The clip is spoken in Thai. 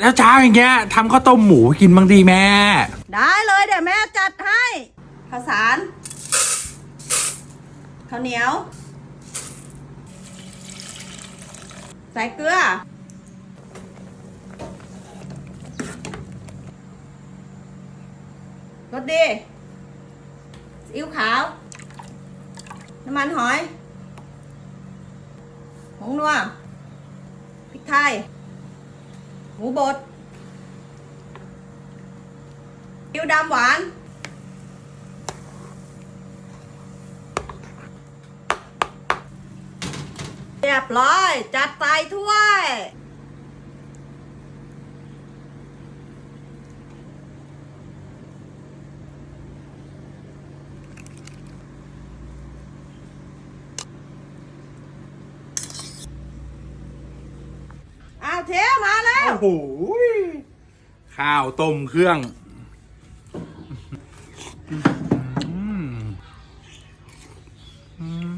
แล้วเช้าอย่างเงี้ยทำข้าวต้มหมูกินบ้างดีแม่ ได้เลยเดี๋ยวแม่จัดให้ ข้าวสาร ข้าวเหนียว ใส่เกลือ รสดีซีอิ๊วขาว น้ำมันหอยผงนัวพริกไทย หมูบดซีอิ๊วดำหวาน เรียบร้อย จัดใส่ถ้วย อ้าวเทมาแล้ว โหข้าวต้มเครื่องอืม